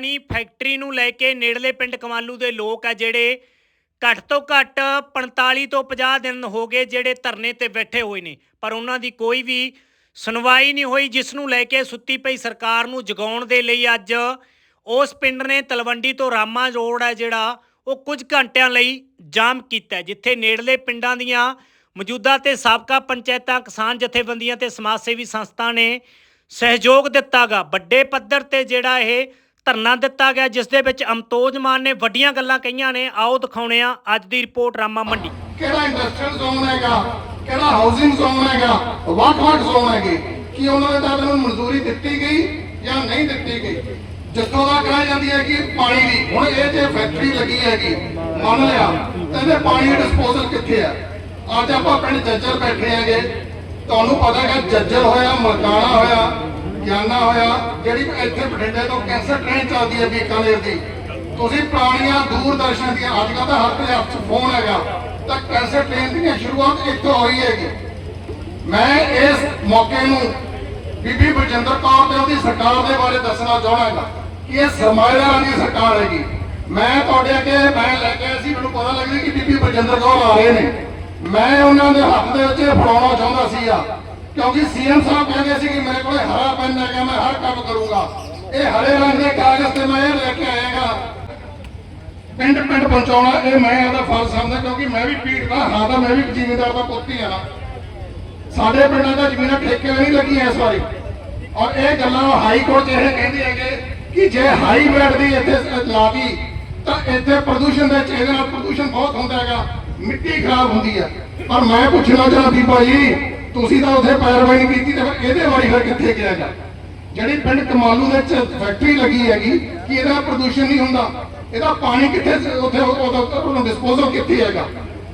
ਬਣੀ ਫੈਕਟਰੀ ਨੂੰ ਲੈ ਕੇ ਨੇੜਲੇ ਪਿੰਡ ਕਮਾਲੂ ਦੇ ਲੋਕ ਆ ਜਿਹੜੇ ਘੱਟ ਤੋਂ ਘੱਟ 45 ਤੋਂ 50 ਦਿਨ ਹੋ ਗਏ ਜਿਹੜੇ ਧਰਨੇ ਤੇ ਬੈਠੇ ਹੋਏ ਨੇ। ਪਰ ਉਹਨਾਂ ਦੀ ਕੋਈ ਵੀ ਸੁਣਵਾਈ ਨਹੀਂ ਹੋਈ, ਜਿਸ ਨੂੰ ਲੈ ਕੇ ਸੁੱਤੀ ਪਈ ਸਰਕਾਰ ਨੂੰ ਜਗਾਉਣ ਦੇ ਲਈ ਅੱਜ ਉਸ ਪਿੰਡ ਨੇ ਤਲਵੰਡੀ ਤੋਂ ਰਾਮਾ ਰੋਡ ਹੈ ਜਿਹੜਾ ਉਹ ਕੁਝ ਘੰਟਿਆਂ ਲਈ ਜਾਮ ਕੀਤਾ ਜਿੱਥੇ ਨੇੜਲੇ ਪਿੰਡਾਂ ਦੀਆਂ ਮੌਜੂਦਾ ਤੇ ਸਾਬਕਾ ਪੰਚਾਇਤਾਂ, ਕਿਸਾਨ ਜਥੇਬੰਦੀਆਂ ਤੇ ਸਮਾਜ ਸੇਵੀ ਸੰਸਥਾ ਨੇ ਸਹਿਯੋਗ ਦਿੱਤਾਗਾ। ਵੱਡੇ ਪੱਧਰ ਤੇ ਜਿਹੜਾ ਇਹ ਧਰਨਾ ਦਿੱਤਾ ਗਿਆ, ਜਿਸ ਦੇ ਵਿੱਚ ਅਮਤੋਜ ਮਾਨ ਨੇ ਵੱਡੀਆਂ ਗੱਲਾਂ ਕਹੀਆਂ ਨੇ। ਆਓ ਦਿਖਾਉਣੇ ਆ ਅੱਜ ਦੀ ਰਿਪੋਰਟ ਰਾਮਾ ਮੰਡੀ। ਕਿਹੜਾ ਇੰਡਸਟਰੀਅਲ ਜ਼ੋਨ ਹੈਗਾ? ਕਿਹੜਾ ਹਾਊਸਿੰਗ ਜ਼ੋਨ ਹੈਗਾ? ਵੱਖ-ਵੱਖ ਜ਼ੋਨ ਹੈਗੇ। ਕੀ ਉਹਨਾਂ ਦੇ ਤਾਂ ਨੂੰ ਮਨਜ਼ੂਰੀ ਦਿੱਤੀ ਗਈ ਜਾਂ ਨਹੀਂ ਦਿੱਤੀ ਗਈ? ਜਿੱਥੋਂ ਦਾ ਕਹਾ ਜਾਂਦੀ ਹੈ ਕਿ ਪਾਣੀ ਦੀ। ਹੁਣ ਇਹ ਜੇ ਫੈਕਟਰੀ ਲੱਗੀ ਹੈਗੀ, ਮੰਨ ਲਿਆ, ਤੇ ਪਾਣੀ ਡਿਸਪੋਜ਼ਲ ਕਿੱਥੇ ਆ? ਅੱਜ ਆਪਾਂ ਪਿੰਡ ਜੱਜਰ ਬੈਠੇ ਹੈਗੇ। ਤੁਹਾਨੂੰ ਪਤਾ ਹੈ ਜੱਜਰ ਹੋਇਆ ਮਰਕਾਣਾ ਹੋਇਆ ਗਿਆਨਾ ਹੋਇਆ ਜਿਹੜੀ ਇੱਥੇ ਬਠਿੰਡੇ ਤੋਂ ਕੈਂਸਰ ਟ੍ਰੇਨ ਚੱਲਦੀ ਹੈ ਬੀਕਾਨੇਰ ਦੀ। ਤੁਸੀਂ ਪੁਰਾਣੀਆਂ ਦੂਰਦਰਸ਼ਨ ਦੀਆਂ, ਅੱਜ ਕੱਲ੍ਹ ਤਾਂ ਹਰ ਕੋਈ ਹੱਥ 'ਚ ਫੋਨ ਹੈਗਾ। ਤਾਂ ਕੈਂਸਰ ਟ੍ਰੇਨ ਦੀਆਂ ਸ਼ੁਰੂਆਤ ਇੱਥੋਂ ਹੋਈ ਹੈਗੀ। ਮੈਂ ਇਸ ਮੌਕੇ ਨੂੰ ਬੀਬੀ ਬਲਜਿੰਦਰ ਕੌਰ ਤੇ ਉਹਦੀ ਸਰਕਾਰ ਦੇ ਬਾਰੇ ਦੱਸਣਾ ਚਾਹਾਂਗਾ ਕਿ ਇਹ ਸਰਮਾਏਦਾਰਾਂ ਦੀ ਸਰਕਾਰ ਹੈਗੀ। ਮੈਂ ਤੁਹਾਡੇ ਅੱਗੇ, ਮੈਂ ਲੈ ਕੇ ਆਇਆ ਸੀ, ਮੈਨੂੰ ਪਤਾ ਲੱਗਿਆ ਕਿ ਬੀਬੀ ਬਲਜਿੰਦਰ ਕੌਰ ਆ ਰਹੇ ਨੇ। ਮੈਂ ਉਹਨਾਂ ਦੇ ਹੱਥ ਦੇ ਵਿੱਚ ਇਹ ਫੜਾਉਣਾ ਚਾਹੁੰਦਾ ਸੀ ਆ ਕਿਉਂਕਿ ਸੀਐਮ ਸਾਹਿਬ ਕਹਿੰਦੇ ਸੀ ਕਿ ਮੇਰੇ ਕੋਲੇ ਹਰਾ ਪੈਨ ਹੈਗਾ ਮੈਂ ਹਰ ਕੰਮ ਕਰੂੰਗਾ ਇਹ ਹਰੇ ਰੰਗ ਦੇ ਕਾਗਜ਼ ਤੇ ਮੈਂ ਲੈ ਕੇ ਆਇਆਗਾ ਪਿੰਡ ਪਿੰਡ ਪਹੁੰਚਾਉਣਾ ਇਹ ਮੈਂ ਇਹਦਾ ਫਰਜ਼ ਸਮਝਦਾ ਕਿਉਂਕਿ ਮੈਂ ਵੀ ਪੀੜ ਦਾ ਹਾਂ ਤਾਂ ਮੈਂ ਵੀ ਜ਼ਿਮੀਂਦਾਰ ਦਾ ਪੁੱਤ ਹੀ ਸਾਡੇ ਪਿੰਡਾਂ ਦਾ ਜ਼ਮੀਨਾਂ ਠੇਕੇ ਨਹੀਂ ਲੱਗੀਆਂ ਇਸ ਵਾਰੀ ਔਰ ਇਹ ਗੱਲਾਂ ਹਾਈ ਕੋਰਟ 'ਚ ਇਹ ਕਹਿੰਦੇ ਹੈਗੇ ਕਿ ਜੇ ਹਾਈ ਬੈਡ ਦੀ ਇੱਥੇ ਲਾਗੀ ਤਾਂ ਇੱਥੇ ਪ੍ਰਦੂਸ਼ਣ ਦੇ ਚਿਹਰੇ ਨਾਲ ਪ੍ਰਦੂਸ਼ਣ ਬਹੁਤ ਹੁੰਦਾ ਹੈਗਾ ਮਿੱਟੀ ਖਰਾਬ ਹੁੰਦੀ ਹੈ ਪਰ ਮੈਂ ਪੁੱਛਣਾ ਚਾਹੁੰਦਾ ਬੀਬਾ ਜੀ ਤੁਸੀਂ ਤਾਂ ਉੱਥੇ ਪੈਰਵਾਈ ਨਹੀਂ ਕੀਤੀ ਤੇ ਫਿਰ ਇਹਦੇ ਵਾਰੀ ਫਿਰ ਕਿੱਥੇ ਗਿਆ ਗਾ ਜਿਹੜੀ ਪਿੰਡ ਕਮਾਲੂ ਦੇ ਚ ਫੈਕਟਰੀ ਲੱਗੀ ਹੈਗੀ, ਕਿ ਇਹਦਾ ਪ੍ਰਦੂਸ਼ਣ ਨਹੀਂ ਹੁੰਦਾ? ਇਹਦਾ ਪਾਣੀ ਕਿੱਥੇ ਉੱਥੇ ਉਹਦਾ ਡਿਸਪੋਜ਼ਲ ਕਿੱਥੇ ਹੈਗਾ?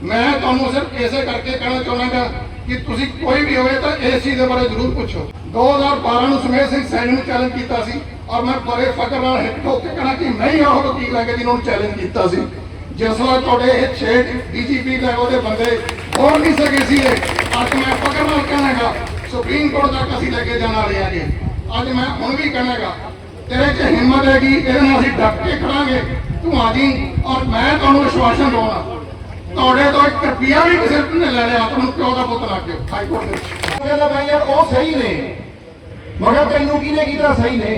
ਮੈਂ ਤੁਹਾਨੂੰ ਸਿਰਫ ਇਸੇ ਕਰਕੇ ਕਹਿਣਾ ਚਾਹੁੰਦਾ ਕਿ ਤੁਸੀਂ ਕੋਈ ਵੀ ਹੋਵੇ ਤਾਂ ਇਸ ਚੀਜ਼ ਦੇ ਬਾਰੇ ਜ਼ਰੂਰ ਪੁੱਛੋ। 2012 ਨੂੰ ਸੁਮੇਸ਼ ਸਿੰਘ ਸੈਣੀ ਨੂੰ ਚੈਲੰਜ ਕੀਤਾ ਸੀ ਔਰ ਮੈਂ ਬੜੇ ਫਕਰ ਨਾਲ ਹਿੱਟ ਠੋਕ ਕੇ ਕਹਿਣਾ ਕਿ ਮੈਂ ਉਹ ਵਕੀਲ ਲੈ ਕੇ ਜਿਹਨਾਂ ਨੂੰ ਚੈਲੰਜ ਕੀਤਾ ਸੀ। ਜਿਸ ਵਾਰ ਤੁਹਾਡੇ ਇਹ 6 ਡੀਜੀਪੀ ਲੈਵਲ ਦੇ ਬੰਦੇ ਹੋਰ ਨਹੀਂ ਸਕੇ ਸੀ ਇਹ ਅੱਜ ਕਹਿਣਾਗਾ ਸੁਪਰੀਮ ਕੋਰਟ ਤੱਕ ਅਸੀਂ ਲੈ ਕੇ ਜਾਣ ਵਾਲੇ ਆਗੇ ਅੱਜ ਮੈਂ ਹੁਣ ਵੀ ਕਹਿਣਾਗਾ, ਤੇਰੇ 'ਚ ਹਿੰਮਤ ਹੈਗੀ, ਇਹਦੇ ਨਾਲ ਅਸੀਂ ਡਟ ਕੇ ਖੜਾਂਗੇ। ਤੂੰ ਆ ਜੀ, ਔਰ ਮੈਂ ਤੁਹਾਨੂੰ ਵਿਸ਼ਵਾਸਨ ਦਵਾਉਣਾ। ਤੁਹਾਡੇ ਤੋਂ ਇੱਕ ਰੁਪਿਆ ਵੀ ਕਿਸੇ ਨੇ ਲੈ ਲਿਆ ਤੁਹਾਨੂੰ ਪਿਓ ਦਾ ਪੁੱਤ ਲੱਗ ਗਿਆ, ਹਾਈ ਕੋਰਟ ਦੇ ਵਿੱਚ। ਕਹਿੰਦਾ ਯਾਰ, ਉਹ ਸਹੀ ਨੇ। ਮਗਰ ਤੈਨੂੰ ਕਿਹਨੇ ਕੀਤਾ, ਸਹੀ ਨੇ।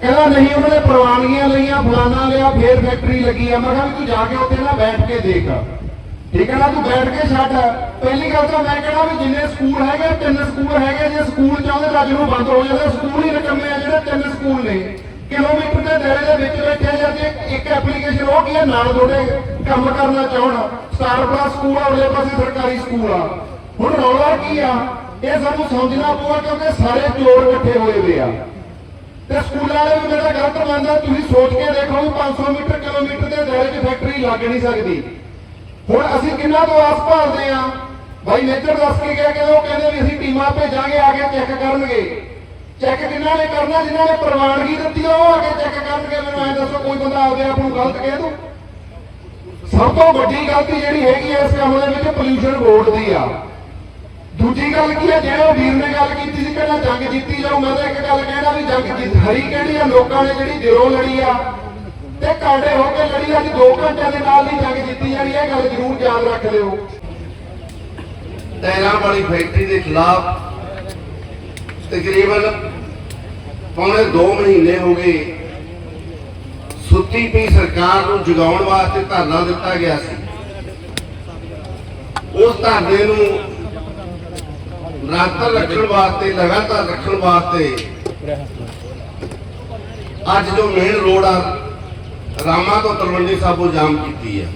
ਕਹਿੰਦਾ ਨਹੀਂ, ਉਹਨਾਂ ਨੇ ਪ੍ਰਵਾਨਗੀਆਂ ਲਈਆਂ ਫਲਾਣਾ ਲਿਆ, ਫੇਰ ਫੈਕਟਰੀ ਲੱਗੀ ਆ। ਮੈਂ ਕਿਹਾ ਤੂੰ ਜਾ ਕੇ ਉੱਥੇ ਨਾ ਬੈਠ ਕੇ ਦੇਖ। ਠੀਕ ਹੈ ਨਾ, ਤੂੰ ਬੈਠ ਕੇ ਛੱਡ। ਪਹਿਲੀ ਗੱਲ ਤਾਂ ਮੈਂ ਕਹਿਣਾ ਵੀ ਜਿੰਨੇ ਸਕੂਲ ਹੈਗੇ, ਤਿੰਨ ਸਕੂਲ ਹੈਗੇ, ਜੇ ਸਕੂਲ ਚਾਹੁੰਦੇ ਤਾਂ ਅੱਜ ਨੂੰ ਬੰਦ ਹੋ ਜਾਂਦੇ। ਸਕੂਲ ਹੀ ਰਕਮੇ ਆ ਜਿਹੜੇ ਤਿੰਨ ਸਕੂਲ ਨੇ। ਕਿਲੋਮੀਟਰ ਦੇ ਦਾਇਰੇ ਦੇ ਵਿੱਚ ਬੈਠੇ ਜਾਂ ਇੱਕ ਐਪਲੀਕੇਸ਼ਨ ਉਹ ਕੀ ਹੈ? ਨਾਲ ਥੋੜੇ ਕੰਮ ਕਰਨਾ ਚਾਹਣ। ਸਟਾਰ ਪਲੱਸ ਸਕੂਲ ਆ ਉਹਦੇ ਪਾਸੇ ਸਰਕਾਰੀ ਸਕੂਲ ਆ। ਹੁਣ ਰੌਲਾ ਕੀ ਆ? ਇਹ ਸਾਨੂੰ ਸਮਝਣਾ ਪਊਗਾ ਕਿਉਂਕਿ ਸਾਰੇ ਚੋਰ ਇਕੱਠੇ ਹੋਏ ਹੋਏ ਆ। ਤੇ ਸਕੂਲਾਂ ਵਾਲੇ ਵੀ ਮੇਰਾ ਗਲਤ ਮੰਨਦਾ ਤੁਸੀਂ ਸੋਚ ਕੇ ਦੇਖੋ ਵੀ 500 ਮੀਟਰ, ਕਿਲੋਮੀਟਰ ਦੇ ਦਾਇਰੇ 'ਚ ਫੈਕਟਰੀ ਲੱਗ ਨਹੀਂ ਸਕਦੀ। ਹੁਣ ਅਸੀਂ ਕਿੰਨਾ ਤੋਂ ਆਸ ਭਾਲਦੇ ਆ ਭਾਈ ਨੇਤਰ ਦੱਸ ਕੇ ਗਿਆ ਕਿ ਉਹ ਕਹਿੰਦੇ ਵੀ ਅਸੀਂ ਟੀਮਾਂ ਭੇਜਾਂਗੇ, ਆ ਕੇ ਚੈੱਕ ਕਰਨਗੇ। ਚੈੱਕ ਕਿੰਨਾ ਨੇ ਕਰਨਾ, ਜਿਨ੍ਹਾਂ ਨੇ ਪ੍ਰਵਾਨਗੀ ਦਿੱਤੀ ਉਹ ਆ ਕੇ ਚੈੱਕ ਕਰਨਗੇ। ਮੈਨੂੰ ਐਂ ਦੱਸੋ, ਕੋਈ ਬੰਦਾ ਆਪਦੇ ਆਪ ਨੂੰ ਗਲਤ ਕਹਿ ਦੋ ਸਭ ਤੋਂ ਵੱਡੀ ਗਲਤੀ ਜਿਹੜੀ ਹੈਗੀ ਐ ਇਸ ਕੰਮ ਦੇ ਵਿੱਚ ਪੋਲੂਸ਼ਨ ਬੋਰਡ ਦੀ ਆ। ਦੂਜੀ ਗੱਲ ਕੀ ਹੈ ਜਿਹੜੇ ਉਹ ਵੀਰ ਨੇ ਗੱਲ ਕੀਤੀ ਸੀ, ਕਹਿੰਦਾ ਜੰਗ ਜਿੱਤੀ ਜਾਓ ਮੈਂ ਤਾਂ ਇੱਕ ਗੱਲ ਕਹਿਣਾ ਵੀ ਜੰਗ ਜਿੱਤ ਹਰੀ ਕਿਹੜੀ ਆ, ਲੋਕਾਂ ਨੇ ਜਿਹੜੀ ਦਿਲੋਂ ਲੜੀ ਆ ਤੇ ਕਾੜੇ ਹੋ ਕੇ ਲੜੀ ਅੱਜ 2 ਘੰਟਿਆਂ ਦੇ ਨਾਲ ਨਹੀਂ ਜੰਗ ਜਿੱਤੀ ਜਾਣੀ, ਇਹ ਗੱਲ ਜ਼ਰੂਰ ਯਾਦ ਰੱਖ ਲਿਓ। ਟਾਇਰਾਂ ਵਾਲੀ ਫੈਕਟਰੀ ਦੇ ਖਿਲਾਫ ਤਕਰੀਬਨ ਪੌਣੇ 2 ਮਹੀਨੇ ਹੋ ਗਏ ਸੁੱਤੀ ਪਈ ਸਰਕਾਰ ਨੂੰ ਜਗਾਉਣ ਵਾਸਤੇ ਧਰਨਾ ਦਿੱਤਾ ਗਿਆ ਸੀ। ਉਸ ਧਰਨੇ ਨੂੰ ਨਿਰੰਤਰ ਰੱਖਣ ਵਾਸਤੇ, ਲਗਾਤਾਰ ਰੱਖਣ ਵਾਸਤੇ ਅੱਜ ਜੋ ਮੇਨ ਰੋਡ ਆ ਰਾਮਾ ਤੋਂ ਤਲਵੰਡੀ ਸਾਬੋ ਜਾਮ ਕੀਤੀ ਹੈ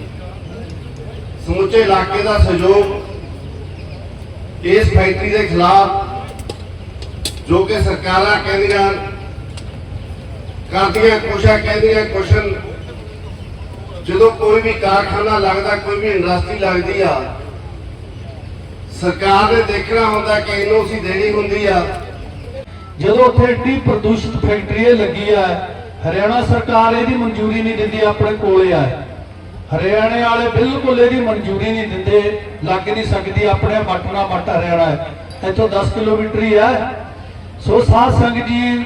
ਸਮੁੱਚੇ ਇਲਾਕੇ ਦਾ ਸਹਿਯੋਗ ਇਸ ਫੈਕਟਰੀ ਦੇ ਖਿਲਾਫ ਜੋ ਕਿ ਸਰਕਾਰਾਂ ਕਹਿੰਦੀਆਂ ਕਰਦੀਆਂ, ਕੋਸ਼ਾ ਕਹਿੰਦੀਆਂ, ਕੁਸ਼ਨ, ਜਦੋਂ ਕੋਈ ਵੀ ਕਾਰਖਾਨਾ ਲੱਗਦਾ, ਕੋਈ ਵੀ ਇੰਡਸਟਰੀ ਲੱਗਦੀ ਆ, ਸਰਕਾਰ ਨੇ ਦੇਖਣਾ ਹੁੰਦਾ ਕਿ ਇਹਨੂੰ ਅਸੀਂ ਦੇਣੀ ਹੁੰਦੀ ਆ। ਜਦੋਂ ਉੱਥੇ ਏਡੀ ਪ੍ਰਦੂਸ਼ਿਤ ਫੈਕਟਰੀ ਇਹ ਲੱਗੀ ਆ ਹਰਿਆਣਾ ਸਰਕਾਰ ਇਹਦੀ ਮਨਜ਼ੂਰੀ ਨਹੀਂ ਦਿੰਦੀ, ਆਪਣੇ ਕੋਲੇ ਆ। ਹਰਿਆਣੇ ਵਾਲੇ ਬਿਲਕੁਲ ਇਹਦੀ ਮਨਜ਼ੂਰੀ ਨਹੀਂ ਦਿੰਦੇ, ਲੱਗ ਨਹੀਂ ਸਕਦੀ, ਆਪਣੇ ਮੱਟ ਨਾਲ ਹਰਿਆਣਾ ਹੈ। ਇੱਥੋਂ 10 ਕਿਲੋਮੀਟਰ ਹੀ ਹੈ। ਸੋ ਸਾਧ ਸੰਗਤ ਜੀ,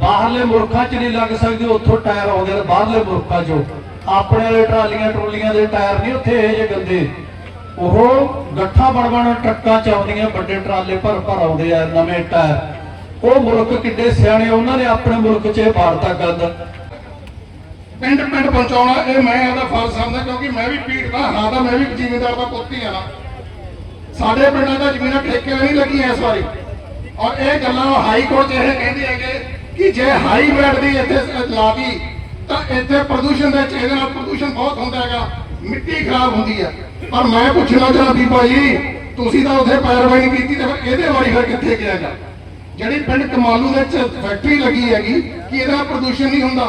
ਬਾਹਰਲੇ ਮੁਲਕਾਂ 'ਚ ਨਹੀਂ ਲੱਗ ਸਕਦੇ, ਉੱਥੋਂ ਟਾਇਰ ਆਉਂਦੇ ਨੇ ਬਾਹਰਲੇ ਮੁਲਕਾਂ 'ਚੋਂ। ਆਪਣੇ ਵਾਲੇ ਟਰਾਲੀਆਂ, ਟਰੋਲੀਆਂ ਦੇ ਟਾਇਰ ਨਹੀਂ ਉੱਥੇ ਇਹ ਜਿਹੇ ਗੰਦੇ। ਉਹ ਗੱਠਾ ਬਣ ਬਣ ਟਰੱਕਾਂ 'ਚ ਆਉਂਦੀਆਂ, ਵੱਡੇ ਟਰਾਲੇ ਭਰ ਭਰ ਆਉਂਦੇ ਆ, ਨਵੇਂ ਟਾਇਰ। ਉਹ ਮੁਲਕ ਕਿੱਡੇ ਸਿਆਣੇ, ਉਹਨਾਂ ਨੇ ਆਪਣੇ ਮੁਲਕ 'ਚ ਇਹ ਪਾੜਤਾ ਗੰਦ। ਪਿੰਡ ਪਿੰਡ ਪਹੁੰਚਾਉਣਾ, ਇਹ ਮੈਂ ਇਹਦਾ ਫਰਜ਼ ਸਮਝਦਾ, ਕਿਉਂਕਿ ਮੈਂ ਵੀ ਪੀੜ ਦਾ, ਹਾਂ ਤਾਂ ਮੈਂ ਵੀ ਜ਼ਿਮੀਂਦਾਰ ਦਾ ਪੁੱਤ ਹੀ ਸਾਡੇ ਪਿੰਡਾਂ ਦਾ ਜ਼ਮੀਨਾਂ ਠੇਕੇ ਨਹੀਂ ਲੱਗੀਆਂ ਇਸ ਵਾਰੀ। ਔਰ ਇਹ ਗੱਲਾਂ ਹਾਈ ਕੋਰਟ 'ਚ ਕਹਿੰਦੇ ਹੈਗੇ ਕਿ ਜੇ ਹਾਈ ਬੈਡ ਦੀ ਇੱਥੇ ਲਾਤੀ, ਤਾਂ ਇੱਥੇ ਪ੍ਰਦੂਸ਼ਣ ਦੇ ਇਹਦੇ ਨਾਲ ਪ੍ਰਦੂਸ਼ਣ ਬਹੁਤ ਹੁੰਦਾ ਹੈਗਾ, ਮਿੱਟੀ ਖਰਾਬ ਹੁੰਦੀ ਹੈ ਪਰ ਮੈਂ ਪੁੱਛਣਾ ਚਾਹੁੰਦਾ ਵੀ ਭਾਈ, ਤੁਸੀਂ ਤਾਂ ਉੱਥੇ ਪੈਰਵਾਈ ਕੀਤੀ, ਤੇ ਫਿਰ ਇਹਦੇ ਵਾਰੀ ਫਿਰ ਕਿੱਥੇ ਗਿਆ ਜਿਹੜੀ ਪਿੰਡ ਕਮਾਲੂ ਦੇ ਵਿੱਚ ਫੈਕਟਰੀ ਲੱਗੀ ਹੈਗੀ, ਕਿ ਇਹਦਾ ਪ੍ਰਦੂਸ਼ਣ ਨਹੀਂ ਹੁੰਦਾ।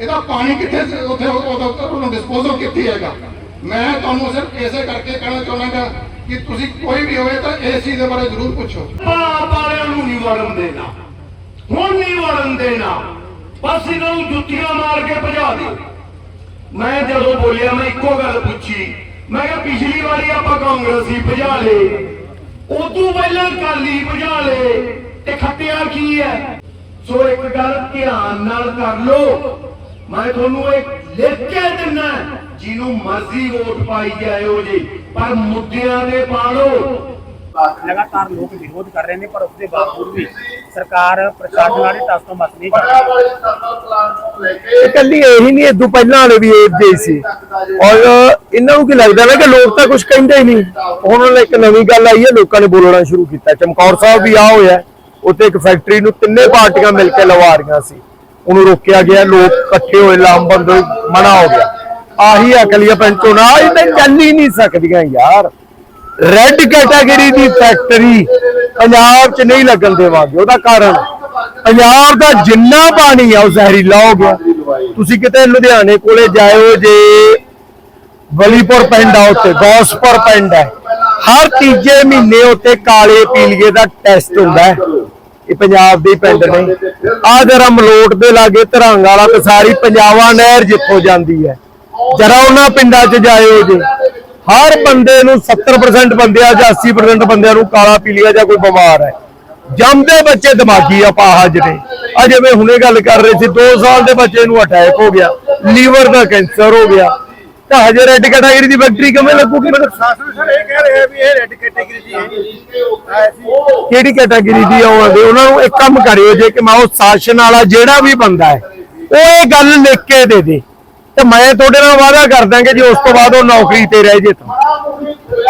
ਇਹਦਾ ਪਾਣੀ ਕਿੱਥੇ ਉੱਥੇ ਉਹਦਾ ਉਹਦਾ ਡਿਸਪੋਜ਼ਲ ਕਿੱਥੇ ਹੈਗਾ? ਮੈਂ ਤੁਹਾਨੂੰ ਸਿਰਫ ਇਸੇ ਕਰਕੇ ਕਹਿਣਾ ਚਾਹੁੰਦਾ ਕਿ ਤੁਸੀਂ ਕੋਈ ਵੀ ਹੋਵੇ ਤਾਂ ਇਸ ਚੀਜ਼ ਦੇ ਬਾਰੇ ਜ਼ਰੂਰ ਪੁੱਛੋ। ਬਾਪ ਵਾਲਿਆਂ ਨੂੰ ਨਹੀਂ ਵੜਨ ਦੇਣਾ। ਹੁਣ ਨਹੀਂ ਵੜਨ ਦੇਣਾ। ਬਸ ਇਹਨਾਂ ਨੂੰ ਜੁੱਤੀਆਂ ਮਾਰ ਕੇ ਭਜਾ ਦਿਓ ਮੈਂ ਜਦੋਂ ਬੋਲਿਆ, ਮੈਂ ਇੱਕੋ ਗੱਲ ਪੁੱਛੀ। ਮੈਂ ਕਿਹਾ, ਪਿਛਲੀ ਵਾਰੀ ਆਪਾਂ ਕਾਂਗਰਸੀ ਭਜਾ ਲਏ। ਉਦੋਂ ਪਹਿਲਾਂ ਕਾਲੀ ਭਜਾ ਲਏ। ਤੇ ਖੱਟਿਆ ਕੀ ਹੈ? ਸੋ ਇੱਕ ਗੱਲ ਧਿਆਨ ਨਾਲ ਕਰ ਲਓ। ਮੈਂ ਤੁਹਾਨੂੰ ਇੱਕ ਲਿਖ ਕੇ ਦਿੰਨਾ ਜਿਹਨੂੰ ਮਰਜ਼ੀ ਵੋਟ ਪਾਈ ਜਾਇਓ ਜੀ ਪਰ ਮੁੱਦਿਆਂ ਦੇ ਪਾੜੋ। ਲਗਾਤਾਰ ਲੋਕ ਵਿਰੋਧ ਕਰ ਰਹੇ ਨੇ ਪਰ ਉਸ ਦੇ ਬਾਵਜੂਦ ਵੀ ਸਰਕਾਰ ਪ੍ਰਸ਼ਾਸਨ ਵਾਲੇ ਟਸ ਤੋਂ ਮਸ ਨਹੀਂ ਰਹੀ। ਇਕੱਲੀ ਇਹੀ ਨਹੀਂ ਇਦੋਂ ਪਹਿਲਾਂ ਵਾਲੇ ਵੀ ਇਹ ਜਿਹੇ ਸੀ। ਔਰ ਇਹਨਾਂ ਨੂੰ ਕੀ ਲੱਗਦਾ ਨਾ ਕਿ ਲੋਕ ਤਾਂ ਕੁਝ ਕਹਿੰਦੇ ਹੀ ਨਹੀਂ। ਹੁਣ ਇੱਕ ਨਵੀਂ ਗੱਲ ਆਈ ਹੈ ਲੋਕਾਂ ਨੇ ਬੋਲਣਾ ਸ਼ੁਰੂ ਕੀਤਾ। ਚਮਕੌਰ ਸਾਹਿਬ ਵੀ ਆ ਹੋਇਆ। ਉੱਥੇ ਇੱਕ ਫੈਕਟਰੀ ਨੂੰ ਤਿੰਨੇ ਪਾਰਟੀਆਂ ਮਿਲ ਕੇ ਲਵਾ ਰਹੀਆਂ ਸੀ। ਉਹਨੂੰ ਰੋਕਿਆ ਗਿਆ, ਲੋਕ ਇਕੱਠੇ ਹੋਏ, ਲਾਮਬੰਦ ਹੋਏ, ਮਨਾ ਹੋ ਗਿਆ। ਆਹੀ ਅਕਲੀਆ ਪੰਚੋ ਇਹ ਤਾਂ ਚੱਲ ਹੀ ਨਹੀਂ ਸਕਦੀਆਂ ਯਾਰ। ਰੈੱਡ ਕੈਟਾਗਰੀ ਦੀ ਫੈਕਟਰੀ ਪੰਜਾਬ 'ਚ ਨਹੀਂ ਲੱਗਣ ਦੇਵਾਂਗੇ, ਉਹਦਾ ਕਾਰਨ। ਪੰਜਾਬ ਦਾ ਜਿੰਨਾ ਪਾਣੀ ਆ, ਉਹ ਜ਼ਹਿਰੀਲਾ ਹੋ ਗਿਆ। ਤੁਸੀਂ ਕਿਤੇ ਲੁਧਿਆਣੇ ਕੋਲੇ ਜਾਇਓ ਜੇ, ਬਲੀਪੁਰ ਪਿੰਡ ਆ ਉੱਤੇ ਗੌਸਪੁਰ ਪਿੰਡ ਹੈ। ਹਰ ਤੀਜੇ ਮਹੀਨੇ ਉੱਤੇ ਕਾਲੇ ਪੀਲੀਏ ਦਾ ਟੈਸਟ ਹੁੰਦਾ ਹੈ। ਇਹ ਪੰਜਾਬ ਦੇ ਪਿੰਡ ਨੇ। ਆ ਜਰਾ ਮਲੋਟ ਦੇ ਲਾਗੇ ਧਰੰਗ ਵਾਲਾ ਤੇ ਸਾਰੀ ਪੰਜਾਬਾ ਨਹਿਰ ਜਿੱਥੋਂ ਜਾਂਦੀ ਹੈ। ਜਰਾ ਉਹਨਾਂ ਪਿੰਡਾਂ 'ਚ ਜਾਇਓ ਜੇ। ਹਰ ਬੰਦੇ ਨੂੰ 70% ਬੰਦਿਆਂ ਜਾਂ 80% ਬੰਦਿਆਂ ਨੂੰ ਕਾਲਾ ਪੀਲੀਆ ਜਾਂ ਕੋਈ ਬਿਮਾਰ ਹੈ। ਜੰਮਦੇ ਬੱਚੇ ਦਿਮਾਗੀ ਅਪਾਹਜ ਨੇ। ਆ ਜਿਵੇਂ ਹੁਣੇ ਗੱਲ ਕਰ ਰਹੇ ਸੀ 2 ਸਾਲ ਦੇ ਬੱਚੇ ਨੂੰ ਅਟੈਕ ਹੋ ਗਿਆ। ਲੀਵਰ ਦਾ ਕੈਂਸਰ ਹੋ ਗਿਆ। ਤਾਂ ਹਜੇ ਰੈੱਡ ਕੈਟਾਗਰੀ ਦੀ ਫੈਕਟਰੀ ਕਿਵੇਂ ਲੱਗੂਗੀ? ਮੈਨੂੰ ਸਰ ਇਹ ਕਹਿ ਰਹੇ ਵੀ ਇਹ ਰੈੱਡ ਕੈਟੇਗਰੀ ਦੀ ਹੈ ਕਿਹੜੀ ਕੈਟਾਗਰੀ ਦੀ ਆਉਂਦੇ ਉਹਨਾਂ ਨੂੰ ਇੱਕ ਕੰਮ ਕਰਿਓ ਜੇ ਕਿ ਮੈਂ ਉਹ ਸ਼ਾਸਨ ਵਾਲਾ ਜਿਹੜਾ ਵੀ ਬੰਦਾ ਹੈ ਉਹ ਇਹ ਗੱਲ ਲਿਖ ਕੇ ਦੇ ਦੇ। ਤੇ ਮੈਂ ਤੁਹਾਡੇ ਨਾਲ ਵਾਅਦਾ ਕਰ ਦਾਂਗੇ ਜੇ ਉਸ ਤੋਂ ਬਾਅਦ ਉਹ ਨੌਕਰੀ ਤੇ ਰਹਿ ਜੇ ਤਾਂ।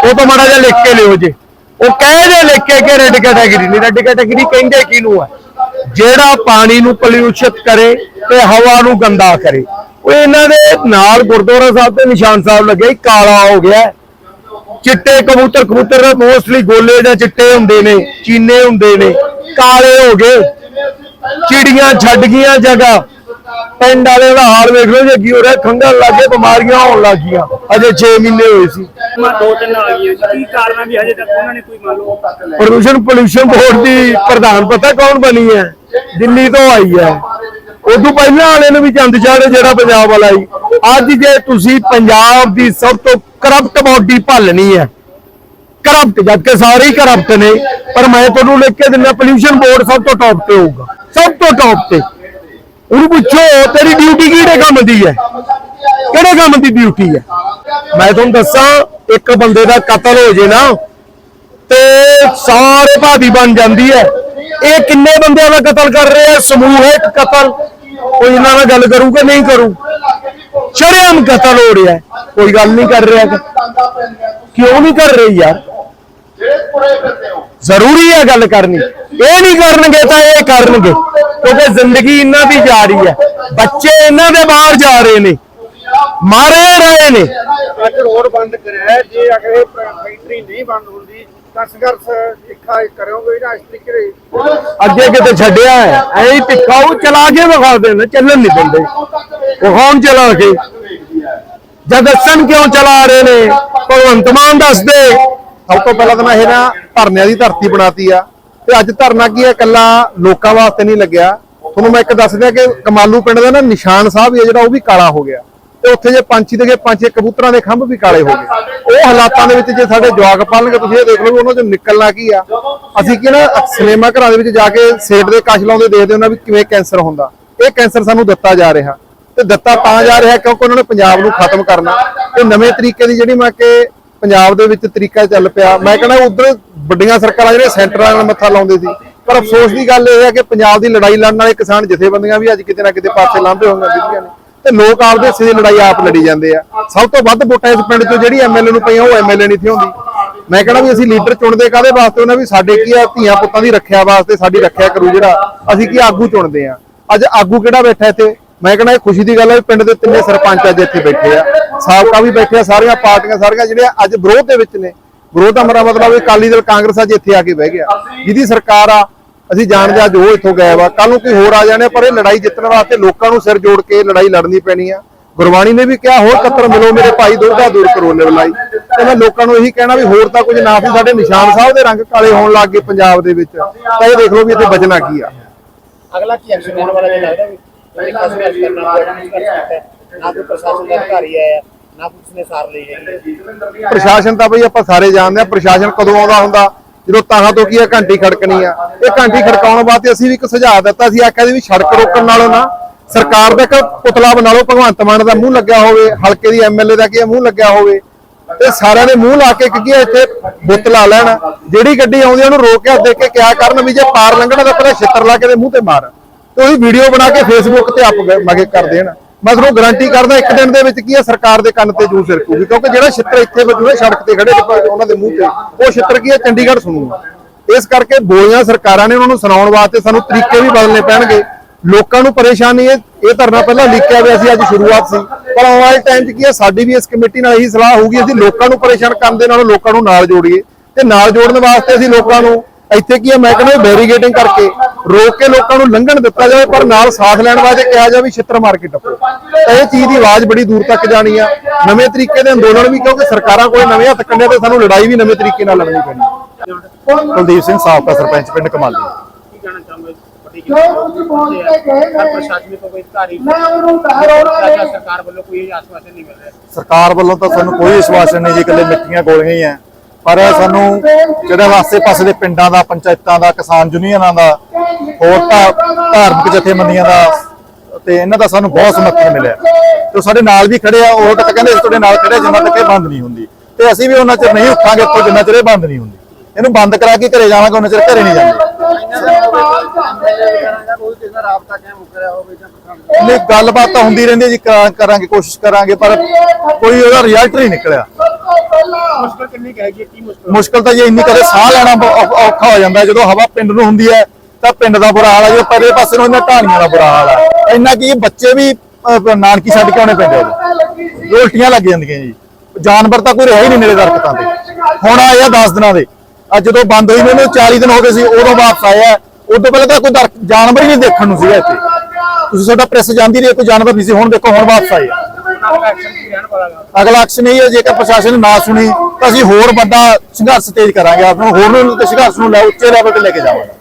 ਉਹ ਤਾਂ ਮਾੜਾ ਜਿਹਾ ਲਿਖ ਕੇ ਲਿਓ ਜੇ। ਉਹ ਕਹਿ ਦੇ ਲਿਖ ਕੇ ਕਿ ਰੈੱਡ ਕੈਟਾਗਰੀ ਨਹੀਂ ਰੈੱਡ ਕੈਟਾਗਰੀ ਕਹਿੰਦੇ ਕਿਹਨੂੰ ਹੈ ਜਿਹੜਾ ਪਾਣੀ ਨੂੰ ਪੋਲਿਊਸ਼ਿਤ ਕਰੇ ਤੇ ਹਵਾ ਨੂੰ ਗੰਦਾ ਕਰੇ। ਉਹ ਇਹਨਾਂ ਦੇ ਨਾਲ ਗੁਰਦੁਆਰਾ ਸਾਹਿਬ ਤੇ ਨਿਸ਼ਾਨ ਸਾਹਿਬ ਲੱਗੇ ਕਾਲਾ ਹੋ ਗਿਆ। ਚਿੱਟੇ ਕਬੂਤਰ ਕਬੂਤਰ ਮੋਸਟਲੀ ਗੋਲੇ ਜਾਂ ਚਿੱਟੇ ਹੁੰਦੇ ਨੇ ਚੀਨੇ ਹੁੰਦੇ ਨੇ ਕਾਲੇ ਹੋ ਗਏ। ਚਿੜੀਆਂ ਛੱਡ ਗਈਆਂ ਜਗ੍ਹਾ। ਪਿੰਡ ਵਾਲੇ ਦਾ ਹਾਲ ਵੇਖ ਲਓ ਜੇ ਕੀ ਹੋ ਰਿਹਾ ਖੰਗਣ ਲੱਗੇ ਬਿਮਾਰੀਆਂ ਹੋਣ ਲੱਗੀਆਂ ਅਜੇ 6 ਮਹੀਨੇ ਹੋਏ ਸੀ। ਮੈਂ ਦੋ ਤਿੰਨ ਆ ਗਈਆਂ ਕੀ ਕਾਰਨ ਵੀ ਹਜੇ ਤੱਕ ਉਹਨਾਂ ਨੇ ਕੋਈ ਮੰਨ ਲਓ ਪ੍ਰਦੂਸ਼ਣ ਪੋਲੂਸ਼ਨ ਬੋਰਡ ਦੀ ਪ੍ਰਧਾਨ ਪਤਾ ਕੌਣ ਬਣੀ ਹੈ? ਦਿੱਲੀ ਤੋਂ ਆਈ ਹੈ। ਉਦੋਂ ਪਹਿਲਾਂ ਵਾਲੇ ਨੂੰ ਵੀ ਚੰਦ ਚਾੜੇ ਜਿਹੜਾ ਪੰਜਾਬ ਵਾਲਾ ਹੀ ਅੱਜ ਜੇ ਤੁਸੀਂ ਪੰਜਾਬ ਦੀ ਸਭ ਤੋਂ ਕਰਪਟ ਬਾਡੀ ਭਾਲਣੀ ਹੈ। ਕਰਪਟ ਜਦ ਕਿ ਸਾਰੇ ਕਰਪਟ ਨੇ, ਪਰ ਮੈਂ ਤੁਹਾਨੂੰ ਲਿਖ ਕੇ ਦਿੰਦਾ ਪੋਲੂਸ਼ਨ ਬੋਰਡ ਸਭ ਤੋਂ ਟੌਪ ਤੇ ਹੋਊਗਾ। ਸਭ ਤੋਂ ਟੌਪ ਤੇ। ਉਹਨੂੰ ਪੁੱਛੋ, ਤੇਰੀ ਡਿਊਟੀ ਕਿਹੜੇ ਕੰਮ ਦੀ ਹੈ? ਕਿਹੜੇ ਕੰਮ ਦੀ ਡਿਊਟੀ ਹੈ? ਮੈਂ ਤੁਹਾਨੂੰ ਦੱਸਾਂ, ਇੱਕ ਬੰਦੇ ਦਾ ਕਤਲ ਹੋ ਜੇ ਨਾ, ਤੇ ਸਾਰੇ ਭਾਦੀ ਬਣ ਜਾਂਦੀ ਹੈ। ਇਹ ਕਿੰਨੇ ਬੰਦਿਆਂ ਦਾ ਕਤਲ ਕਰ ਰਿਹਾ? ਸਮੂਹਿਕ ਕਤਲ। ਕੋਈ ਇਹਨਾਂ ਨਾਲ ਗੱਲ ਕਰੂ ਕਿ ਨਹੀਂ ਕਰੂ? ਸ਼ਰੇਆਮ ਕਤਲ ਹੋ ਰਿਹਾ ਕੋਈ ਗੱਲ ਨਹੀਂ ਕਰ ਰਿਹਾ। ਕਿਉਂ ਨਹੀਂ ਕਰ ਰਹੀ ਯਾਰ? ਜ਼ਰੂਰੀ ਹੈ ਗੱਲ ਕਰਨੀ। ਇਹ ਨਹੀਂ ਕਰਨਗੇ ਤਾਂ ਇਹ ਕਰਨਗੇ, ਕਿਉਂਕਿ ਜ਼ਿੰਦਗੀ ਇਹਨਾਂ ਦੀ ਜਾ ਰਹੀ ਹੈ। ਬੱਚੇ ਇਹਨਾਂ ਦੇ ਬਾਹਰ ਜਾ ਰਹੇ ਨੇ। ਮਾਰੇ ਰਹੇ ਨੇ। ਅੱਜ ਰੋਡ ਬੰਦ ਕਰਿਆ ਜੇ ਅਗਰ ਇਹ ਫੈਕਟਰੀ ਨਹੀਂ ਬੰਦ ਹੁੰਦੀ ਤਾਂ ਸੰਘਰਸ਼ ਤਿੱਖਾ ਕਰੋਗੇ ਨਾ, ਇਸ ਤਰੀਕੇ ਦੇ। ਅੱਗੇ ਕਿਤੇ ਛੱਡਿਆ ਹੈ? ਐਂ ਹੀ ਚਲਾ ਕੇ ਵਿਖਾ ਦੇਣਾ ਚੱਲਣ ਨਹੀਂ ਦਿੰਦੇ। ਉਹ ਚਲਾ ਕੇ। ਜਾਂ ਦੱਸਣ ਕਿਉਂ ਚਲਾ ਰਹੇ ਨੇ? ਭਗਵੰਤ ਮਾਨ ਦੱਸਦੇ। ਸਭ ਤੋਂ ਪਹਿਲਾਂ ਤਾਂ ਮੈਂ ਇਹ ਨਾ ਧਰਨਿਆਂ ਦੀ ਧਰਤੀ ਬਣਾਤੀ ਆ। ਤੇ ਅੱਜ ਧਰਨਾ ਕੀ ਹੈ? ਇਕੱਲਾ ਲੋਕਾਂ ਵਾਸਤੇ ਨਹੀਂ ਲੱਗਿਆ। ਤੁਹਾਨੂੰ ਮੈਂ ਇੱਕ ਦੱਸ ਦਿਆਂ ਕਿ ਕਮਾਲੂ ਪਿੰਡ ਦਾ ਨਾ ਨਿਸ਼ਾਨ ਸਾਹਿਬ ਹੀ ਜਿਹੜਾ, ਉਹ ਵੀ ਕਾਲਾ ਹੋ ਗਿਆ। ਤੇ ਉੱਥੇ ਜੇ ਪੰਛੀ ਦੇ ਪੰਜ ਛੇ ਕਬੂਤਰਾਂ ਦੇ ਖੰਭ ਵੀ ਕਾਲੇ ਹੋ ਗਏ। ਉਹ ਹਾਲਾਤਾਂ ਦੇ ਵਿੱਚ ਜੇ ਸਾਡੇ ਜਵਾਕ ਪਾਲਣਗੇ, ਤੁਸੀਂ ਇਹ ਦੇਖ ਲਓ ਉਹਨਾਂ ਚੋਂ ਨਿਕਲਣਾ ਕੀ ਆ। ਅਸੀਂ ਕੀ ਨਾ, ਸਿਨੇਮਾ ਘਰਾਂ ਦੇ ਵਿੱਚ ਜਾ ਕੇ ਸੇਟ ਦੇ ਕਸ਼ ਲਾਉਂਦੇ ਦੇਖਦੇ ਉਹਨਾਂ ਵੀ ਕਿਵੇਂ ਕੈਂਸਰ ਹੁੰਦਾ। ਇਹ ਕੈਂਸਰ ਸਾਨੂੰ ਦਿੱਤਾ ਜਾ ਰਿਹਾ। ਤੇ ਦਿੱਤਾ ਤਾਂ ਜਾ ਰਿਹਾ ਕਿਉਂਕਿ ਉਹਨਾਂ ਨੇ ਪੰਜਾਬ ਨੂੰ ਖਤਮ ਕਰਨਾ। ਤੇ ਨਵੇਂ ਤਰੀਕੇ ਦੀ ਜਿਹੜੀ ਮੈਂ ਕਿ ਪੰਜਾਬ ਦੇ ਵਿੱਚ ਤਰੀਕਾ ਚੱਲ ਪਿਆ। ਮੈਂ ਕਹਿੰਦਾ ਉਧਰ ਵੱਡੀਆਂ ਸਰਕਾਰਾਂ ਜਿਹੜੇ ਸੈਂਟਰਾਂ ਨਾਲ ਮੱਥਾ ਲਾਉਂਦੇ ਸੀ। ਪਰ ਅਫਸੋਸ ਦੀ ਗੱਲ ਇਹ ਹੈ ਕਿ ਪੰਜਾਬ ਦੀ ਲੜਾਈ ਲੜਨ ਵਾਲੇ ਕਿਸਾਨ ਜਥੇਬੰਦੀਆਂ ਵੀ ਅੱਜ ਕਿਤੇ ਨਾ ਕਿਤੇ ਪਾਸੇ ਲਾਂਭੇ ਹੋਈਆਂ ਵਿਧੀਆਂ ਨੇ ਤੇ ਲੋਕ ਆਪਦੇ ਹਿੱਸੇ ਦੀ ਲੜਾਈ ਆਪ ਲੜੀ ਜਾਂਦੇ ਆ। ਸਭ ਤੋਂ ਵੱਧ ਵੋਟਾਂ ਇਸ ਪਿੰਡ 'ਚੋਂ ਜਿਹੜੀ ਐਮਐਲਏ ਨੂੰ ਪਈਆਂ, ਉਹ ਐਮਐਲਏ ਨਹੀਂ ਥੀ ਹੁੰਦੀ। ਮੈਂ ਕਹਿੰਦਾ ਵੀ ਅਸੀਂ ਲੀਡਰ ਚੁਣਦੇ ਕਾਦੇ ਵਾਸਤੇ? ਉਹਨਾਂ ਵੀ ਸਾਡੇ ਕੀ ਆ, ਧੀਆਂ ਪੁੱਤਾਂ ਦੀ ਰੱਖਿਆ ਵਾਸਤੇ ਸਾਡੀ ਰੱਖਿਆ ਕਰੂ ਜਿਹੜਾ ਅਸੀਂ ਕੀ ਆਗੂ ਚੁਣਦੇ ਆ। ਅੱਜ ਆਗੂ ਕਿਹੜਾ ਬੈਠਾ ਇੱਥੇ? ਮੈਂ ਕਹਿੰਦਾ ਇਹ ਖੁਸ਼ੀ ਦੀ ਗੱਲ ਹੈ ਵੀ ਪਿੰਡ ਦੇ ਤਿੰਨੇ ਸਰਪੰਚ ਅੱਜ ਇੱਥੇ ਬੈਠੇ ਆ। ਸਾਬਕਾ ਵੀ ਬੈਠੇ ਆ, ਸਾਰੀਆਂ ਪਾਰਟੀਆਂ, ਸਾਰੀਆਂ ਜਿਹੜੀਆਂ ਅੱਜ ਵਿਰੋਧ ਦੇ ਵਿੱਚ ਨੇ। ਵਿਰੋਧ ਦਾ ਮੇਰਾ ਮਤਲਬ ਹੈ ਅਕਾਲੀ ਦਲ, ਕਾਂਗਰਸ ਅੱਜ ਇੱਥੇ ਆ ਕੇ ਬਹਿ ਗਿਆ। ਜਿਹਦੀ ਸਰਕਾਰ ਆ ਅਸੀਂ ਜਾਣਦੇ ਅੱਜ ਉਹ ਇੱਥੋਂ ਗਏ ਵਾ ਕੱਲ ਨੂੰ ਕੋਈ ਹੋਰ ਆ ਜਾਣੇ ਪਰ ਇਹ ਲੜਾਈ ਜਿੱਤਣ ਵਾਸਤੇ ਲੋਕਾਂ ਨੂੰ ਸਿਰ ਜੋੜ ਕੇ ਲੜਾਈ ਲੜਨੀ ਪੈਣੀ ਆ। ਗੁਰਬਾਣੀ ਨੇ ਵੀ ਕਿਹਾ ਹੋਰ ਕਤਰ ਮਿਲੋ ਮੇਰੇ ਭਾਈ ਦੁਰਗਾ ਦੂਰ ਕਰੋ ਨਿਵਲਾਈ ਤੇ ਮੈਂ ਲੋਕਾਂ ਨੂੰ ਇਹੀ ਕਹਿਣਾ ਵੀ ਹੋਰ ਤਾਂ ਕੁਝ ਨਾ ਸੀ ਸਾਡੇ ਨਿਸ਼ਾਨ ਸਾਹਿਬ ਦੇ ਰੰਗ ਕਾਲੇ ਹੋਣ ਲੱਗ ਗਏ ਪੰਜਾਬ ਦੇ ਵਿੱਚ। ਤਾਂ ਇਹ ਦੇਖ ਲਓ ਵੀ ਇੱਥੇ ਬਚਣਾ ਕੀ ਆ। ਅਗਲਾ ਕੀ ਐਕਸ਼ਨ ਹੋਣ ਵਾਲਾ ਜੇ ਲੱਗਦਾ ਵੀ ਕੋਈ ਖਾਸ ਐਕਸ਼ਨ ਕਰਨਾ ਕੋਈ ਨਹੀਂ ਕਰ ਸਕਦਾ ਨਾ ਕੋਈ ਪ੍ਰਸ਼ਾਸਨ ਦਾ ਅਧਿਕਾਰੀ ਆਇਆ ਨਾ ਕੋਈ ਉਸਨੇ ਸਾਰ ਲਈ ਹੈਗੀ ਪ੍ਰਸ਼ਾਸਨ ਤਾਂ ਬਈ ਆਪਾਂ ਸਾਰੇ ਜਾਣਦੇ ਆ ਪ੍ਰਸ਼ਾਸਨ ਕਦੋਂ ਆਉਂਦਾ ਹੁੰਦਾ? ਜਦੋਂ ਤਾਹਾਂ ਤੋਂ ਕੀ ਆ, ਘੰਟੀ ਖੜਕਣੀ ਆ। ਇਹ ਘੰਟੀ ਖੜਕਾਉਣ ਵਾਸਤੇ ਅਸੀਂ ਵੀ ਇੱਕ ਸੁਝਾਅ ਦਿੱਤਾ ਸੀ, ਆਖਿਆ ਵੀ ਸੜਕ ਰੋਕਣ ਨਾਲੋਂ ਨਾ ਸਰਕਾਰ ਦਾ ਇੱਕ ਪੁਤਲਾ ਬਣਾ ਲਓ, ਭਗਵੰਤ ਮਾਨ ਦਾ ਮੂੰਹ ਲੱਗਿਆ ਹੋਵੇ, ਹਲਕੇ ਦੀ ਐਮਐਲਏ ਦਾ ਕੀ ਆ, ਮੂੰਹ ਲੱਗਿਆ ਹੋਵੇ। ਤੇ ਸਾਰਿਆਂ ਦੇ ਮੂੰਹ ਲਾ ਕੇ ਕੀ ਆ ਇੱਥੇ ਬੁੱਤ ਲਾ ਲੈਣ, ਜਿਹੜੀ ਗੱਡੀ ਆਉਂਦੀ ਆ, ਉਹਨੂੰ ਰੋਕ ਕੇ ਦੇਖ ਕੇ ਕਿਹਾ ਕਰਨ ਵੀ ਜੇ ਪਾਰ ਲੰਘਣਾ ਤਾਂ ਪਹਿਲਾਂ ਛਿੱਤਰ ਲਾ ਕੇ ਦੇ ਮੂੰਹ ਤੇ ਮਾਰ। ਤੇ ਉਹਦੀ ਵੀਡੀਓ ਬਣਾ ਕੇ ਫੇਸਬੁੱਕ ਤੇ ਅਪ ਮਗੇ ਕਰ ਦੇਣ। ਮੈਂ ਤੁਹਾਨੂੰ ਗਾਰੰਟੀ ਕਰਦਾ ਇੱਕ ਦਿਨ ਦੇ ਵਿੱਚ ਕੀ ਹੈ ਸਰਕਾਰ ਦੇ ਕੰਨ ਤੇ ਜੂ ਸਿਰਕੂਗੀ ਕਿਉਂਕਿ ਜਿਹੜਾ ਛਿੱਤਰ ਇੱਥੇ ਵੱਜੂਗਾ, ਸੜਕ ਤੇ ਖੜੇ ਉਹਨਾਂ ਦੇ ਮੂੰਹ ਤੇ, ਉਹ ਛਿੱਤਰ ਕੀ ਹੈ ਚੰਡੀਗੜ੍ਹ ਸੁਣੂਗਾ। ਇਸ ਕਰਕੇ ਬੋਲੀਆਂ ਸਰਕਾਰਾਂ ਨੇ ਉਹਨਾਂ ਨੂੰ ਸੁਣਾਉਣ ਵਾਸਤੇ ਸਾਨੂੰ ਤਰੀਕੇ ਵੀ ਬਦਲਨੇ ਪੈਣਗੇ। ਲੋਕਾਂ ਨੂੰ ਪਰੇਸ਼ਾਨੀ ਇਹ ਧਰਨਾ ਪਹਿਲਾਂ ਲਿਖਿਆ ਹੋਇਆ ਸੀ, ਅੱਜ ਸ਼ੁਰੂਆਤ ਸੀ। ਪਰ ਆਉਣ ਵਾਲੇ ਟਾਈਮ 'ਚ ਕੀ ਹੈ ਸਾਡੀ ਵੀ ਇਸ ਕਮੇਟੀ ਨਾਲ ਇਹੀ ਸਲਾਹ ਹੋਊਗੀ, ਅਸੀਂ ਲੋਕਾਂ ਨੂੰ ਪਰੇਸ਼ਾਨ ਕਰਨ ਦੇ ਨਾਲ ਲੋਕਾਂ ਨੂੰ ਨਾਲ ਜੋੜੀਏ। ਤੇ ਨਾਲ ਜੋੜਨ ਵਾਸਤੇ ਅਸੀਂ ਲੋਕਾਂ ਨੂੰ, ਇੱਥੇ ਕੀ ਹੈ ਮੈਂ ਕਹਿੰਦਾ ਬੈਰੀਗੇਟਿੰਗ ਕਰਕੇ ਰੋਕ ਕੇ ਲੋਕਾਂ ਨੂੰ ਲੰਘਣ ਦਿੱਤਾ ਜਾਵੇ ਪਰ ਨਾਲ ਸਾਥ ਲੈਣ ਵਾਸਤੇ ਕਿਹਾ ਜਾਵੇ ਵੀ ਛਿੱਤਰ ਮਾਰ ਕੇ ਟੱਪੋ। ਤਾਂ ਇਹ ਚੀਜ਼ ਦੀ ਆਵਾਜ਼ ਬੜੀ ਦੂਰ ਤੱਕ ਜਾਣੀ ਆ। ਨਵੇਂ ਤਰੀਕੇ ਦੇ ਅੰਦੋਲਨ ਵੀ ਕਿਉਂਕਿ ਸਰਕਾਰਾਂ ਕੋਲ ਨਵੇਂ ਹੱਥ ਕੰਡੇ ਤੇ ਸਾਨੂੰ ਲੜਾਈ ਵੀ ਨਵੇਂ ਤਰੀਕੇ ਨਾਲ ਲੜਨੀ ਪੈਣੀ ਹੈ ਕੁਲਦੀਪ ਸਿੰਘ ਸਾਬਕਾ ਸਰਪੰਚ ਪਿੰਡ ਕਮਾਲੀ। ਕੀ ਕਹਿਣਾ ਚਾਹੁੰਗੇ? ਵੱਡੀ ਗਿਣਤੀ ਪਰ ਪ੍ਰਸ਼ਾਸਨ ਤੋਂ ਕੋਈ ਅਧਿਕਾਰੀ ਜਾਂ ਸਰਕਾਰ ਵੱਲੋਂ ਕੋਈ ਆਸ਼ਵਾਸਨ ਨਹੀਂ ਮਿਲ ਰਿਹਾ। ਸਰਕਾਰ ਵੱਲੋਂ ਤਾਂ ਸਾਨੂੰ ਕੋਈ ਵਿਸ਼ਵਾਸ ਨਹੀਂ ਜੀ ਇਕੱਲੇ ਮਿੱਠੀਆਂ ਗੋਲੀਆਂ ਹੀ ਆ। ਪਰ ਸਾਨੂੰ ਜਿਹੜਾ ਆਸੇ ਪਾਸੇ ਦੇ ਪਿੰਡਾਂ ਦਾ ਪੰਚਾਇਤਾਂ ਦਾ ਕਿਸਾਨ ਯੂਨੀਅਨਾਂ ਦਾ ਹੋਰ ਧਾ- ਧਾਰਮਿਕ ਜਥੇਬੰਦੀਆਂ ਦਾ ਤੇ ਇਹਨਾਂ ਦਾ ਸਾਨੂੰ ਬਹੁਤ ਸਮਰਥਨ ਮਿਲਿਆ। ਤੇ ਉਹ ਸਾਡੇ ਨਾਲ ਵੀ ਖੜੇ ਆ ਉਹ ਤਾਂ ਕਹਿੰਦੇ ਅਸੀਂ ਤੁਹਾਡੇ ਨਾਲ ਖੜੇ ਜਿੰਨਾ ਤੱਕ ਇਹ ਬੰਦ ਨਹੀਂ ਹੁੰਦੀ। ਤੇ ਅਸੀਂ ਵੀ ਉਹਨਾਂ ਚਿਰ ਨਹੀਂ ਉੱਠਾਂਗੇ ਇੱਥੋਂ ਜਿੰਨਾ ਚਿਰ ਇਹ ਬੰਦ ਨਹੀਂ ਹੁੰਦੀ। ਇਹਨੂੰ ਬੰਦ ਕਰਾ ਕੇ ਘਰੇ ਜਾਵਾਂਗੇ ਉਹਨਾਂ ਚਿਰ ਘਰੇ ਨਹੀਂ ਜਾਂਦੇ ਨਹੀਂ ਗੱਲਬਾਤ ਤਾਂ ਹੁੰਦੀ ਰਹਿੰਦੀ ਹੈ ਜੀ ਕਰਾਂ- ਕਰਾਂਗੇ ਕੋਸ਼ਿਸ਼ ਕਰਾਂਗੇ ਪਰ ਕੋਈ ਉਹਦਾ ਰਿਜ਼ਲਟ ਨਹੀਂ ਨਿਕਲਿਆ। ਮੁਸ਼ਕਲ ਕਿੰਨੀ ਕੁ ਹੈਗੀ ਹੈ? ਕੀ ਮੁਸ਼ਕਲ? ਮੁਸ਼ਕਲ ਤਾਂ ਜੇ ਇੰਨੀ ਕਦੇ ਸਾਹ ਲੈਣਾ ਔ- ਔਖਾ ਹੋ ਜਾਂਦਾ ਹੈ। ਜਦੋਂ ਹਵਾ ਪਿੰਡ ਨੂੰ ਹੁੰਦੀ ਹੈ ਤਾਂ ਪਿੰਡ ਦਾ ਬੁਰਾ ਹਾਲ ਆ ਜਦੋਂ ਪਰੇ ਪਾਸੇ ਨੂੰ ਇਹਨਾਂ ਢਾਣੀਆਂ ਦਾ ਬੁਰਾ ਹਾਲ ਹੈ ਇੰਨਾ ਕੀ ਬੱਚੇ ਵੀ ਨਾਨਕੀ ਛੱਡ ਕੇ ਆਉਣੇ ਪੈਂਦੇ ਆ ਉਲਟੀਆਂ ਲੱਗ ਜਾਂਦੀਆਂ ਜੀ। ਜਾਨਵਰ ਤਾਂ ਕੋਈ ਰਿਹਾ ਹੀ ਨਹੀਂ ਨੇੜੇ ਦਰਖਤਾਂ ਤੇ। ਹੁਣ ਆਏ ਆ 10 ਦਿਨਾਂ ਦੇ। ਅੱਜ ਜਦੋਂ ਬੰਦ ਹੋਈ ਨੇ 40 ਦਿਨ ਹੋ ਗਏ ਸੀ, ਉਦੋਂ ਵਾਪਸ ਆਇਆ ਉਦੋਂ ਪਹਿਲਾਂ ਤਾਂ ਕੋਈ ਜਾਨਵਰ ਹੀ ਨਹੀਂ ਦੇਖਣ ਨੂੰ ਸੀਗਾ ਇੱਥੇ। ਤੁਸੀਂ ਸਾਡਾ ਪ੍ਰੈਸ ਜਾਂਦੀ ਰਹੀ, ਕੋਈ ਜਾਨਵਰ ਨਹੀਂ ਸੀ। ਹੁਣ ਦੇਖੋ, ਹੁਣ ਵਾਪਸ ਆਏ ਅਗਲਾ ਐਕਸ਼ਨ ਇਹ ਹੈ ਜੇਕਰ ਪ੍ਰਸ਼ਾਸਨ ਨਾ ਸੁਣੀ, ਤਾਂ ਅਸੀਂ ਹੋਰ ਵੱਡਾ ਸੰਘਰਸ਼ ਤੇਜ਼ ਕਰਾਂਗੇ। ਆਪ ਨੂੰ ਹੋਰ ਨੂੰ ਸੰਘਰਸ਼ ਨੂੰ ਲੈ, ਉੱਚੇ ਲੈਵਲ ਤੇ ਲੈ ਕੇ ਜਾਵਾਂਗੇ।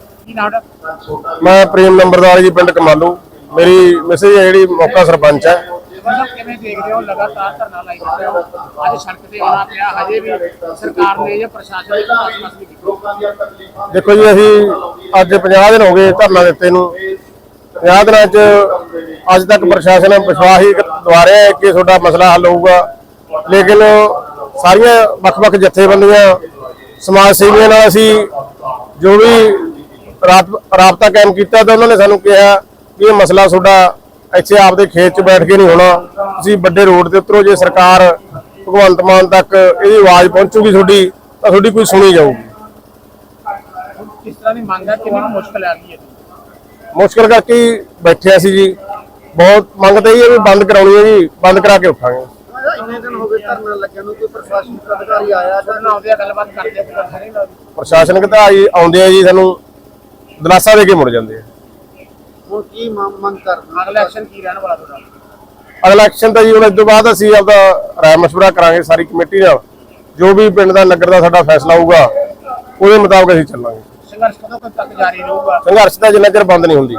ਮੈਂ ਪ੍ਰੇਮ ਨੰਬਰਦਾਰ ਜੀ ਪਿੰਡ ਕਮਾਲੂ। ਮੇਰੀ ਮੈਸੇਜ ਹੈ ਜਿਹੜੀ ਮੌਕਾ ਸਰਪੰਚ ਹੈ। ਮਤਲਬ ਕਿਵੇਂ ਦੇਖਦੇ ਹੋ? ਲਗਾਤਾਰ ਧਰਨਾ ਲਾਈ ਜਾਂਦੇ ਹੋ। ਅੱਜ ਸੜਕ ਤੇ ਆਉਣਾ ਪਿਆ। ਹਜੇ ਵੀ ਸਰਕਾਰ ਨੇ ਜਾਂ ਪ੍ਰਸ਼ਾਸਨ ਨੇ ਕੋਈ ਆਸ਼ਵਾਸਨ ਨਹੀਂ ਕੀਤਾ। ਦੇਖੋ ਜੀ ਅਸੀਂ ਅੱਜ 50 ਦਿਨ ਹੋ ਗਏ ਧਰਨਾ ਦਿੱਤੇ ਨੂੰ। 50 ਦਿਨਾਂ 'ਚ ਅੱਜ ਤੱਕ ਪ੍ਰਸ਼ਾਸਨ ਨੇ ਵਿਸ਼ਵਾਸ ਹੀ ਦਵਾ ਰਿਹਾ ਹੈ ਕਿ ਤੁਹਾਡਾ ਮਸਲਾ ਹੱਲ ਹੋਊਗਾ। ਲੇਕਿਨ ਸਾਰੀਆਂ ਵੱਖ-ਵੱਖ ਜਥੇਬੰਦੀਆਂ ਸਮਾਜ ਸੇਵੀਆਂ ਨਾਲ ਅਸੀਂ ਜੋ ਵੀ ਰਾਬਤਾ ਕਾਇਮ ਕੀਤਾ ਤਾਂ ਉਹਨਾਂ ਨੇ ਸਾਨੂੰ ਕਿਹਾ ਕਿ ਇਹ ਮਸਲਾ ਤੁਹਾਡਾ ਇੱਥੇ ਆਪਦੇ ਖੇਤ 'ਚ ਬੈਠ ਕੇ ਨਹੀਂ ਹੋਣਾ। ਤੁਸੀਂ ਵੱਡੇ ਰੋਡ ਤੇ ਉਤਰੋ ਜੇ ਸਰਕਾਰ ਭਗਵੰਤ ਮਾਨ ਤੱਕ ਇਹਦੀ ਆਵਾਜ਼ ਪਹੁੰਚੂਗੀ ਤੁਹਾਡੀ ਤਾਂ ਤੁਹਾਡੀ ਕੋਈ ਸੁਣੀ ਜਾਊਗੀ। ਕਿਸ ਤਰ੍ਹਾਂ ਦੀ ਮੰਗ ਹੈ ਕਿੰਨੀ ਮੁਸ਼ਕਲ ਆ ਗਈ ਹੈ? ਮੁਸ਼ਕਲ ਕਰਕੇ ਬੈਠਿਆ ਸੀ ਜੀ। ਬਹੁਤ ਮੰਗ ਤਾਂ ਇਹ ਹੈ ਵੀ ਬੰਦ ਕਰਾਉਣੀ ਹੈ ਜੀ ਬੰਦ ਕਰਾ ਕੇ ਉੱਠਾਂਗੇ। ਇੰਨੇ ਦਿਨ ਹੋ ਗਏ ਧਰਨਾ ਲੱਗਿਆ ਨੂੰ ਕੋਈ ਪ੍ਰਸ਼ਾਸਨਿਕ ਅਧਿਕਾਰੀ ਆਇਆ ਜਾਂ ਧਰਨਾ ਆਉਂਦੇ ਆ ਗੱਲਬਾਤ ਕਰਦੇ ਪ੍ਰਸ਼ਾਸਨਿਕ ਤਾਂ ਆਈ ਆਉਂਦੇ ਆ ਜੀ ਸਾਨੂੰ। ਦਿਲਾਸਾ ਦੇ ਕੇ ਮੁੜ ਜਾਂਦੇ ਆ। ਹੁਣ ਕੀ ਮੰਗ ਅਗਲਾ ਐਕਸ਼ਨ ਕੀ ਰਹਿਣ ਵਾਲਾ ਤੁਹਾਡਾ? ਅਗਲਾ ਐਕਸ਼ਨ ਤਾਂ ਜੀ ਹੁਣ ਇਸ ਤੋਂ ਬਾਅਦ ਅਸੀਂ ਆਪਦਾ ਰਾਏ ਮਸ਼ਵਰਾ ਕਰਾਂਗੇ ਸਾਰੀ ਕਮੇਟੀ ਨਾਲ। ਜੋ ਵੀ ਪਿੰਡ ਦਾ ਨਗਰ ਦਾ ਸਾਡਾ ਫੈਸਲਾ ਹੋਊਗਾ ਉਹਦੇ ਮੁਤਾਬਕ ਅਸੀਂ ਚੱਲਾਂਗੇ। ਸੰਘਰਸ਼ ਕਦੋਂ ਤੱਕ ਜਾਰੀ ਰਹੂਗਾ? ਸੰਘਰਸ਼ ਤਾਂ ਜਿੰਨਾ ਚਿਰ ਬੰਦ ਨਹੀਂ ਹੁੰਦੀ।